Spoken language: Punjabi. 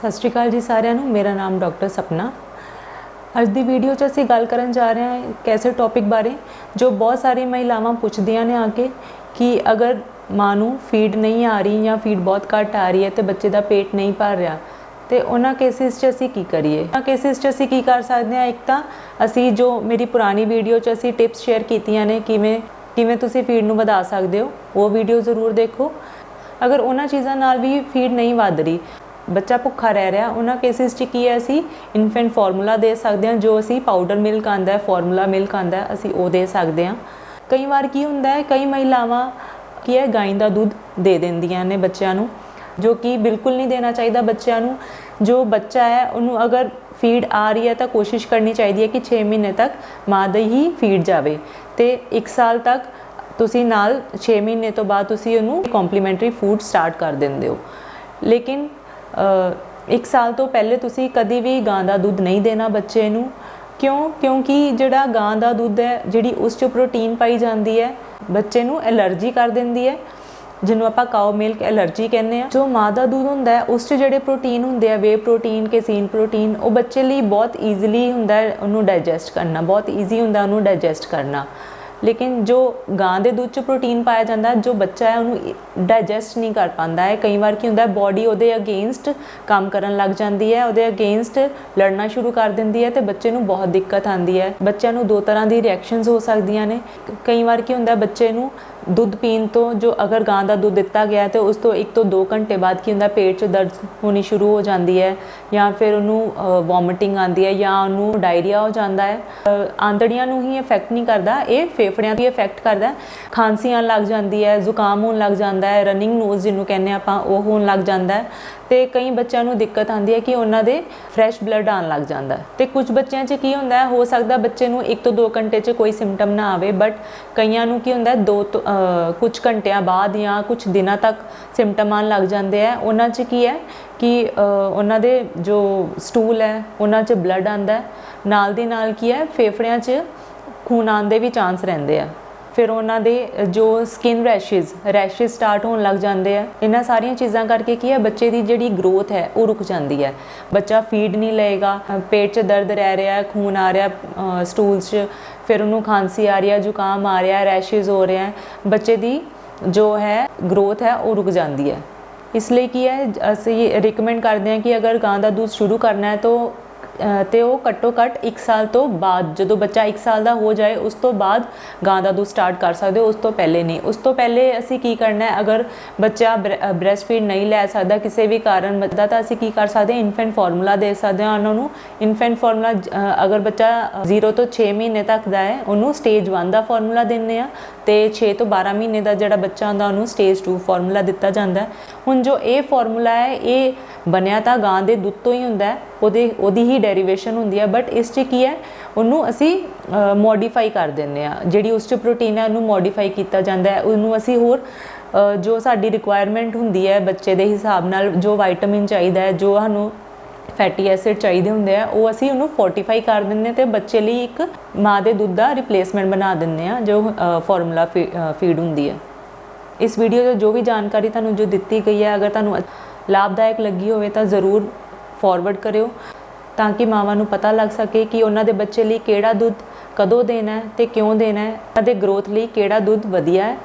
ਸਤਿ ਸ਼੍ਰੀ ਅਕਾਲ ਜੀ ਸਾਰਿਆਂ ਨੂੰ। ਮੇਰਾ ਨਾਮ ਡਾਕਟਰ ਸਪਨਾ। ਅੱਜ ਦੀ ਵੀਡੀਓ 'ਚ ਅਸੀਂ ਗੱਲ ਕਰਨ ਜਾ ਰਹੇ ਹਾਂ ਇੱਕ ਐਸੇ ਟੌਪਿਕ ਬਾਰੇ, ਜੋ ਬਹੁਤ ਸਾਰੀ ਮਹਿਲਾਵਾਂ ਪੁੱਛਦੀਆਂ ਨੇ ਆ ਕੇ ਕਿ ਅਗਰ ਮਾਂ ਨੂੰ ਫੀਡ ਨਹੀਂ ਆ ਰਹੀ ਜਾਂ ਫੀਡ ਬਹੁਤ ਘੱਟ ਆ ਰਹੀ ਹੈ ਤੇ ਬੱਚੇ ਦਾ ਪੇਟ ਨਹੀਂ ਭਰ ਰਿਹਾ, ਤੇ ਉਹਨਾਂ ਕੇਸਿਸ 'ਚ ਅਸੀਂ ਕੀ ਕਰੀਏ? ਉਹਨਾਂ ਕੇਸਿਸ 'ਚ ਅਸੀਂ ਕੀ ਕਰ ਸਕਦੇ ਹਾਂ? ਇੱਕ ਤਾਂ ਅਸੀਂ ਜੋ ਮੇਰੀ ਪੁਰਾਣੀ ਵੀਡੀਓ 'ਚ ਅਸੀਂ ਟਿਪਸ ਸ਼ੇਅਰ ਕੀਤੀਆਂ ਨੇ, ਕਿਵੇਂ ਕਿਵੇਂ ਤੁਸੀਂ ਫੀਡ ਨੂੰ ਵਧਾ ਸਕਦੇ ਹੋ, ਉਹ ਵੀਡੀਓ ਜ਼ਰੂਰ ਦੇਖੋ। ਅਗਰ ਉਹਨਾਂ ਚੀਜ਼ਾਂ ਨਾਲ ਵੀ ਫੀਡ ਨਹੀਂ ਵੱਧ ਰਹੀ ਬੱਚਾ ਭੁੱਖਾ ਰਹਿ ਰਿਹਾ, ਉਹਨਾਂ ਕੇਸਿਸ 'ਚ ਕੀ ਹੈ ਅਸੀਂ ਇਨਫੈਂਟ ਫਾਰਮੂਲਾ ਦੇ ਸਕਦੇ ਹਾਂ, ਜੋ ਅਸੀਂ ਪਾਊਡਰ ਮਿਲਕ ਆਂਦਾ ਹੈ ਫਾਰਮੂਲਾ ਮਿਲਕ ਆਂਦਾ ਹੈ, ਅਸੀਂ ਉਹ ਦੇ ਸਕਦੇ ਹਾਂ। ਕਈ ਵਾਰ ਕੀ ਹੁੰਦਾ ਹੈ, ਕਈ ਮਹਿਲਾਵਾਂ ਕੀ ਹੈ ਗਾਂ ਦਾ ਦੁੱਧ ਦੇ ਦਿੰਦੀਆਂ ਨੇ ਬੱਚਿਆਂ ਨੂੰ, ਜੋ ਕਿ ਬਿਲਕੁਲ ਨਹੀਂ ਦੇਣਾ ਚਾਹੀਦਾ ਬੱਚਿਆਂ ਨੂੰ। ਜੋ ਬੱਚਾ ਹੈ, ਉਹਨੂੰ ਅਗਰ ਫੀਡ ਆ ਰਹੀ ਹੈ ਤਾਂ ਕੋਸ਼ਿਸ਼ ਕਰਨੀ ਚਾਹੀਦੀ ਹੈ ਕਿ 6 ਮਹੀਨੇ ਤੱਕ ਮਾਂ ਦਾ ਹੀ ਫੀਡ ਜਾਵੇ। ਤੇ 1 ਸਾਲ ਤੱਕ ਤੁਸੀਂ ਨਾਲ 6 ਮਹੀਨੇ ਤੋਂ ਬਾਅਦ ਤੁਸੀਂ ਉਹਨੂੰ ਕੰਪਲੀਮੈਂਟਰੀ ਫੂਡ ਸਟਾਰਟ ਕਰ ਦਿੰਦੇ ਹੋ। ਲੇਕਿਨ ਅ, ਇੱਕ ਸਾਲ ਤੋਂ ਪਹਿਲੇ ਤੁਸੀਂ ਕਦੀ ਵੀ ਗਾਂ ਦਾ ਦੁੱਧ ਨਹੀਂ ਦੇਣਾ ਬੱਚੇ ਨੂੰ। ਕਿਉਂ? ਕਿਉਂਕਿ ਜਿਹੜਾ ਗਾਂ ਦਾ ਦੁੱਧ ਹੈ ਜਿਹੜੀ ਉਸ 'ਚ ਪ੍ਰੋਟੀਨ ਪਾਈ ਜਾਂਦੀ ਹੈ ਬੱਚੇ ਨੂੰ ਐਲਰਜੀ ਕਰ ਦਿੰਦੀ ਹੈ ਜਿਹਨੂੰ ਆਪਾਂ ਕਾਓ ਮਿਲਕ ਐਲਰਜੀ ਕਹਿੰਦੇ ਆ ਜੋ ਮਾਂ ਦਾ ਦੁੱਧ ਹੁੰਦਾ ਹੈ ਉਸ 'ਚ ਜਿਹੜੇ ਪ੍ਰੋਟੀਨ ਹੁੰਦੇ ਆ ਵੇ ਪ੍ਰੋਟੀਨ ਕੈਸੀਨ ਪ੍ਰੋਟੀਨ ਉਹ ਬੱਚੇ ਲਈ ਬਹੁਤ ਈਜ਼ੀਲੀ ਹੁੰਦਾ ਹੈ ਉਹਨੂੰ ਡਾਈਜੈਸਟ ਕਰਨਾ ਬਹੁਤ ਈਜ਼ੀ ਹੁੰਦਾ ਉਹਨੂੰ ਡਾਈਜੈਸਟ ਕਰਨਾ। ਲੇਕਿਨ ਜੋ ਗਾਂ ਦੇ ਦੁੱਧ 'ਚ ਪ੍ਰੋਟੀਨ ਪਾਇਆ ਜਾਂਦਾ, ਜੋ ਬੱਚਾ ਹੈ, ਉਹਨੂੰ ਡਾਈਜੈਸਟ ਨਹੀਂ ਕਰ ਪਾਉਂਦਾ ਹੈ। ਕਈ ਵਾਰ ਕੀ ਹੁੰਦਾ ਹੈ ਬੋਡੀ ਉਹਦੇ ਅਗੇਂਸਟ ਕੰਮ ਕਰਨ ਲੱਗ ਜਾਂਦੀ ਹੈ, ਉਹਦੇ ਅਗੇਂਸਟ ਲੜਨਾ ਸ਼ੁਰੂ ਕਰ ਦਿੰਦੀ ਹੈ ਤੇ ਬੱਚੇ ਨੂੰ ਬਹੁਤ ਦਿੱਕਤ ਆਉਂਦੀ ਹੈ। ਬੱਚਿਆਂ ਨੂੰ ਦੋ ਤਰ੍ਹਾਂ ਦੀ ਰਿਐਕਸ਼ਨਸ ਹੋ ਸਕਦੀਆਂ ਨੇ। ਕਈ ਵਾਰ ਕੀ ਹੁੰਦਾ ਬੱਚੇ ਨੂੰ ਦੁੱਧ ਪੀਣ ਤੋਂ ਜੋ ਅਗਰ ਗਾਂ ਦਾ ਦੁੱਧ ਦਿੱਤਾ ਗਿਆ ਹੈ ਤੇ ਉਸ ਤੋਂ 1 ਤੋਂ 2 ਘੰਟੇ ਬਾਅਦ ਕੀ ਹੁੰਦਾ ਪੇਟ 'ਚ ਦਰਦ ਹੋਣੀ ਸ਼ੁਰੂ ਹੋ ਜਾਂਦੀ ਹੈ ਜਾਂ ਫਿਰ ਉਹਨੂੰ ਵੋਮਿਟਿੰਗ ਆਉਂਦੀ ਹੈ ਜਾਂ ਉਹਨੂੰ ਡਾਇਰੀਆ ਹੋ ਜਾਂਦਾ ਹੈ। ਅ, ਨੂੰ ਹੀ ਇਫੈਕਟ ਨਹੀਂ ਕਰਦਾ ਇਹ ਫੇਫੜਿਆਂ ਦੀ ਇਫੈਕਟ ਕਰਦਾ ਖਾਂਸੀ ਆਉਣ ਲੱਗ ਜਾਂਦੀ ਹੈ ਜ਼ੁਕਾਮ ਹੋਣ ਲੱਗ ਜਾਂਦਾ ਹੈ ਰਨਿੰਗ ਨੋਜ਼ ਜਿਹਨੂੰ ਕਹਿੰਦੇ ਆਪਾਂ ਉਹ ਹੋਣ ਲੱਗ ਜਾਂਦਾ ਹੈ ਤੇ ਕਈ ਬੱਚਿਆਂ ਨੂੰ ਦਿੱਕਤ ਆਉਂਦੀ ਹੈ ਕਿ ਉਹਨਾਂ ਦੇ ਫਰੈਸ਼ ਬਲੱਡ ਆਉਣ ਲੱਗ ਜਾਂਦਾ ਹੈ। ਤੇ ਕੁਝ ਬੱਚਿਆਂ 'ਚ ਕੀ ਹੁੰਦਾ ਹੈ ਹੋ ਸਕਦਾ ਬੱਚੇ ਨੂੰ 1 ਤੋਂ 2 ਘੰਟੇ 'ਚ ਕੋਈ ਸਿੰਪਟਮ ਨਾ ਆਵੇ ਬਟ ਕਈਆਂ ਨੂੰ ਕੀ ਹੁੰਦਾ ਹੈ ਦੋ ਤੋਂ ਕੁਝ ਘੰਟਿਆਂ ਬਾਅਦ ਜਾਂ ਕੁਝ ਦਿਨਾਂ ਤੱਕ ਸਿੰਪਟਮ ਆਉਣ ਲੱਗ ਜਾਂਦੇ ਆ। ਉਹਨਾਂ 'ਚ ਕੀ ਹੈ ਕਿ ਉਹਨਾਂ ਦੇ ਜੋ ਸਟੂਲ ਹੈ, ਉਹਨਾਂ 'ਚ ਬਲੱਡ ਆਂਦਾ ਨਾਲ ਦੀ ਨਾਲ ਕੀ ਹੈ, ਫੇਫੜਿਆਂ 'ਚ ਖੂਨ ਆਉਣ ਦੇ ਵੀ ਚਾਂਸ ਰਹਿੰਦੇ ਆ। ਫਿਰ ਉਹਨਾਂ ਦੇ ਜੋ ਸਕਿਨ ਰੈਸ਼ਸ ਰੈਸ਼ਸ ਸਟਾਰਟ ਹੋਣ ਲੱਗ ਜਾਂਦੇ ਆ। ਇਹਨਾਂ ਸਾਰੀਆਂ ਚੀਜ਼ਾਂ ਕਰਕੇ ਕੀ ਹੈ, ਬੱਚੇ ਦੀ ਜਿਹੜੀ ਗਰੋਥ ਹੈ, ਉਹ ਰੁਕ ਜਾਂਦੀ ਹੈ। ਬੱਚਾ ਫੀਡ ਨਹੀਂ ਲਏਗਾ ਪੇਟ 'ਚ ਦਰਦ ਰਹਿ ਰਿਹਾ ਹੈ ਖੂਨ ਆ ਰਿਹਾ ਸਟੂਲਸ 'ਚ, ਫਿਰ ਉਹਨੂੰ ਖਾਂਸੀ ਆ ਰਹੀ ਹੈ, ਜ਼ੁਕਾਮ ਆ ਰਿਹਾ ਰੈਸ਼ਸ ਹੋ ਰਿਹਾ ਹੈ। ਬੱਚੇ ਦੀ ਜੋ ਹੈ ਗਰੋਥ ਹੈ, ਉਹ ਰੁਕ ਜਾਂਦੀ ਹੈ। ਇਸ ਲਈ ਕੀ ਹੈ, ਅਸੀਂ ਰਿਕਮੈਂਡ ਕਰਦੇ ਹਾਂ ਕਿ ਅਗਰ ਗਾਂ ਦਾ ਦੁੱਧ ਸ਼ੁਰੂ ਕਰਨਾ ਹੈ, ਤਾਂ ਤੇ ਉਹ ਘੱਟੋ ਘੱਟ 1 ਸਾਲ ਤੋਂ ਬਾਅਦ, ਜਦੋਂ ਬੱਚਾ 1 ਸਾਲ ਦਾ ਹੋ ਜਾਏ, ਉਸ ਤੋਂ ਬਾਅਦ ਗਾਂ ਦਾ ਦੁੱਧ ਸਟਾਰਟ ਕਰ ਸਕਦੇ ਹੋ, ਉਸ ਤੋਂ ਪਹਿਲੇ ਨਹੀਂ। ਉਸ ਤੋਂ ਪਹਿਲੇ ਅਸੀਂ ਕੀ ਕਰਨਾ ਹੈ? ਅਗਰ ਬੱਚਾ ਬ੍ਰੈਸਟ ਫੀਡ ਨਹੀਂ ਲੈ ਸਕਦਾ ਕਿਸੇ ਵੀ ਕਾਰਨ ਦਾ ਤਾਂ ਅਸੀਂ ਕੀ ਕਰ ਸਕਦੇ ਹਾਂ? ਇਨਫੈਂਟ ਫਾਰਮੂਲਾ ਦੇ ਸਕਦੇ ਹਾਂ। ਉਹਨਾਂ ਨੂੰ ਇਨਫੈਂਟ ਫਾਰਮੂਲਾ ਅਗਰ ਬੱਚਾ 0 ਤੋਂ 6 ਮਹੀਨੇ ਤੱਕ ਦਾ ਹੈ, ਉਹਨੂੰ ਸਟੇਜ 1 ਦਾ ਫਾਰਮੂਲਾ ਦਿੰਦੇ ਆ ਤੇ 6 ਤੋਂ 12 ਮਹੀਨੇ ਦਾ ਜਿਹੜਾ ਬੱਚਾ ਹੁੰਦਾ, ਉਹਨੂੰ ਸਟੇਜ 2 ਫਾਰਮੂਲਾ ਦਿੱਤਾ ਜਾਂਦਾ ਹੁਣ ਜੋ ਇਹ ਫਾਰਮੂਲਾ ਹੈ, ਇਹ ਬਣਿਆ ਤਾਂ ਗਾਂ ਦੇ ਦੁੱਧ ਤੋਂ ਹੀ ਹੁੰਦਾ ਹੈ। ਉਹਦੇ, ਉਹਦੀ ਹੀ ਡੈਰੀਵੇਸ਼ਨ ਹੁੰਦੀ ਹੈ ਬਟ ਇਸ 'ਚ ਕੀ ਹੈ, ਉਹਨੂੰ ਅਸੀਂ ਮੋਡੀਫਾਈ ਕਰ ਦਿੰਦੇ ਆ। ਜਿਹੜੀ ਉਸ 'ਚ ਪ੍ਰੋਟੀਨ ਹੈ, ਉਹਨੂੰ ਮੋਡੀਫਾਈ ਕੀਤਾ ਜਾਂਦਾ ਹੈ। ਉਹਨੂੰ ਅਸੀਂ ਹੋਰ ਜੋ ਸਾਡੀ ਰਿਕੁਆਇਰਮੈਂਟ ਹੁੰਦੀ ਹੈ ਬੱਚੇ ਦੇ ਹਿਸਾਬ ਨਾਲ, ਜੋ ਵਿਟਾਮਿਨ ਚਾਹੀਦਾ ਹੈ, ਜੋ ਸਾਨੂੰ ਫੈਟੀ ਐਸਿਡ ਚਾਹੀਦੇ ਹੁੰਦੇ ਆ, ਉਹ ਅਸੀਂ ਉਹਨੂੰ ਫੋਰਟੀਫਾਈ ਕਰ ਦਿੰਦੇ ਹਾਂ ਤੇ ਬੱਚੇ ਲਈ ਇੱਕ ਮਾਂ ਦੇ ਦੁੱਧ ਦਾ ਰਿਪਲੇਸਮੈਂਟ ਬਣਾ ਦਿੰਦੇ ਆ, ਜੋ ਫਾਰਮੂਲਾ ਫੀਡ ਹੁੰਦੀ ਹੈ। ਇਸ ਵੀਡੀਓ 'ਚ ਜੋ ਵੀ ਜਾਣਕਾਰੀ ਤੁਹਾਨੂੰ ਜੋ ਦਿੱਤੀ ਗਈ ਹੈ, ਅਗਰ ਤੁਹਾਨੂੰ ਲਾਭਦਾਇਕ ਲੱਗੀ ਹੋਵੇ ਤਾਂ ਜ਼ਰੂਰ ਫਾਰਵਰਡ ਕਰਿਓ ਤਾਂ ਕਿ ਮਾਵਾਂ ਨੂੰ ਪਤਾ ਲੱਗ ਸਕੇ ਕਿ ਉਹਨਾਂ ਦੇ ਬੱਚੇ ਲਈ ਕਿਹੜਾ ਦੁੱਧ ਕਦੋਂ ਦੇਣਾ ਹੈ ਤੇ ਕਿਉਂ ਦੇਣਾ ਹੈ ਅਤੇ ਗਰੋਥ ਲਈ ਕਿਹੜਾ ਦੁੱਧ ਵਧੀਆ ਹੈ।